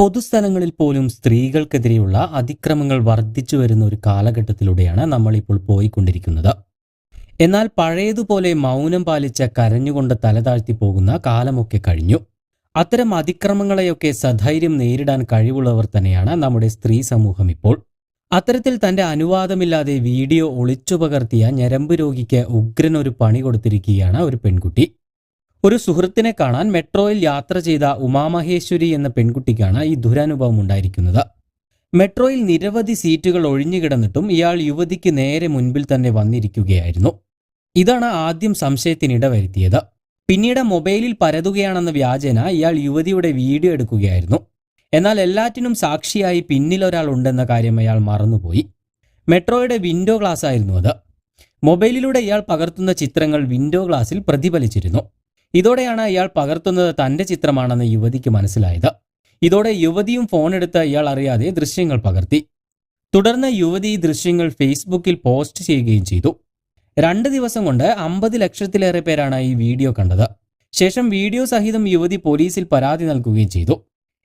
പൊതുസ്ഥലങ്ങളിൽ പോലും സ്ത്രീകൾക്കെതിരെയുള്ള അതിക്രമങ്ങൾ വർദ്ധിച്ചു വരുന്ന ഒരു കാലഘട്ടത്തിലൂടെയാണ് നമ്മളിപ്പോൾ പോയിക്കൊണ്ടിരിക്കുന്നത്. എന്നാൽ പഴയതുപോലെ മൗനം പാലിച്ച കരഞ്ഞുകൊണ്ട് തലതാഴ്ത്തി പോകുന്ന കാലമൊക്കെ കഴിഞ്ഞു. അത്തരം അതിക്രമങ്ങളെയൊക്കെ സധൈര്യം നേരിടാൻ കഴിവുള്ളവർ തന്നെയാണ് നമ്മുടെ സ്ത്രീ സമൂഹം ഇപ്പോൾ. അത്തരത്തിൽ തന്റെ അനുവാദമില്ലാതെ വീഡിയോ ഒളിച്ചു പകർത്തിയ ഞരമ്പ് രോഗിക്ക് ഉഗ്രൻ ഒരു പണി കൊടുത്തിരിക്കുകയാണ് ഒരു പെൺകുട്ടി. ഒരു സുഹൃത്തിനെ കാണാൻ മെട്രോയിൽ യാത്ര ചെയ്ത ഉമാമഹേശ്വരി എന്ന പെൺകുട്ടിക്കാണ് ഈ ദുരനുഭവം ഉണ്ടായിരിക്കുന്നത്. മെട്രോയിൽ നിരവധി സീറ്റുകൾ ഒഴിഞ്ഞുകിടന്നിട്ടും ഇയാൾ യുവതിക്ക് നേരെ മുൻപിൽ തന്നെ വന്നിരിക്കുകയായിരുന്നു. ഇതാണ് ആദ്യം സംശയത്തിനിട വരുത്തിയത് പിന്നീട് മൊബൈലിൽ പരതുകയാണെന്ന വ്യാജേന ഇയാൾ യുവതിയുടെ വീഡിയോ എടുക്കുകയായിരുന്നു. എന്നാൽ എല്ലാറ്റിനും സാക്ഷിയായി പിന്നിലൊരാൾ ഉണ്ടെന്ന കാര്യം അയാൾ മറന്നുപോയി. മെട്രോയുടെ വിൻഡോ ഗ്ലാസ് ആയിരുന്നു അത്. മൊബൈലിലൂടെ ഇയാൾ പകർത്തുന്ന ചിത്രങ്ങൾ വിൻഡോ ഗ്ലാസിൽ പ്രതിഫലിച്ചിരുന്നു. ഇതോടെയാണ് ഇയാൾ പകർത്തുന്നത് തന്റെ ചിത്രമാണെന്ന് യുവതിക്ക് മനസ്സിലായത്. ഇതോടെ യുവതിയും ഫോൺ എടുത്ത് ഇയാൾ അറിയാതെ ദൃശ്യങ്ങൾ പകർത്തി. തുടർന്ന് യുവതി ഈ ദൃശ്യങ്ങൾ ഫേസ്ബുക്കിൽ പോസ്റ്റ് ചെയ്യുകയും ചെയ്തു. രണ്ട് ദിവസം കൊണ്ട് അമ്പത് ലക്ഷത്തിലേറെ പേരാണ് ഈ വീഡിയോ കണ്ടത്. ശേഷം വീഡിയോ സഹിതം യുവതി പോലീസിൽ പരാതി നൽകുകയും ചെയ്തു.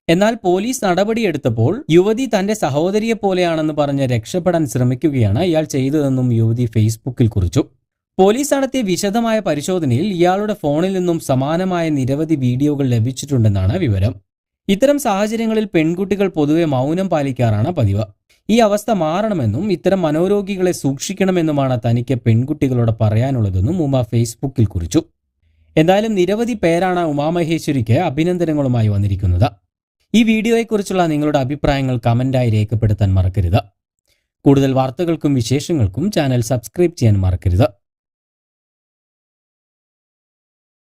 എന്നാൽ പോലീസ് നടപടിയെടുത്തപ്പോൾ യുവതി തന്റെ സഹോദരിയെ പോലെയാണെന്ന് പറഞ്ഞ് രക്ഷപ്പെടാൻ ശ്രമിക്കുകയാണ് ഇയാൾ ചെയ്തതെന്നും യുവതി ഫേസ്ബുക്കിൽ കുറിച്ചു. പോലീസ് നടത്തിയ വിശദമായ പരിശോധനയിൽ ഇയാളുടെ ഫോണിൽ നിന്നും സമാനമായ നിരവധി വീഡിയോകൾ ലഭിച്ചിട്ടുണ്ടെന്നാണ് വിവരം. ഇത്തരം സാഹചര്യങ്ങളിൽ പെൺകുട്ടികൾ പൊതുവെ മൗനം പാലിക്കാറാണ് പതിവ്. ഈ അവസ്ഥ മാറണമെന്നും ഇത്തരം മനോരോഗികളെ സൂക്ഷിക്കണമെന്നുമാണ് തനിക്ക് പെൺകുട്ടികളോട് പറയാനുള്ളതെന്നും ഉമ ഫേസ്ബുക്കിൽ കുറിച്ചു. എന്തായാലും നിരവധി പേരാണ് ഉമാമഹേശ്വരിക്ക് അഭിനന്ദനങ്ങളുമായി വന്നിരിക്കുന്നത്. ഈ വീഡിയോയെക്കുറിച്ചുള്ള നിങ്ങളുടെ അഭിപ്രായങ്ങൾ കമന്റായി രേഖപ്പെടുത്താൻ മറക്കരുത്. കൂടുതൽ വാർത്തകൾക്കും വിശേഷങ്ങൾക്കും ചാനൽ സബ്സ്ക്രൈബ് ചെയ്യാൻ മറക്കരുത്.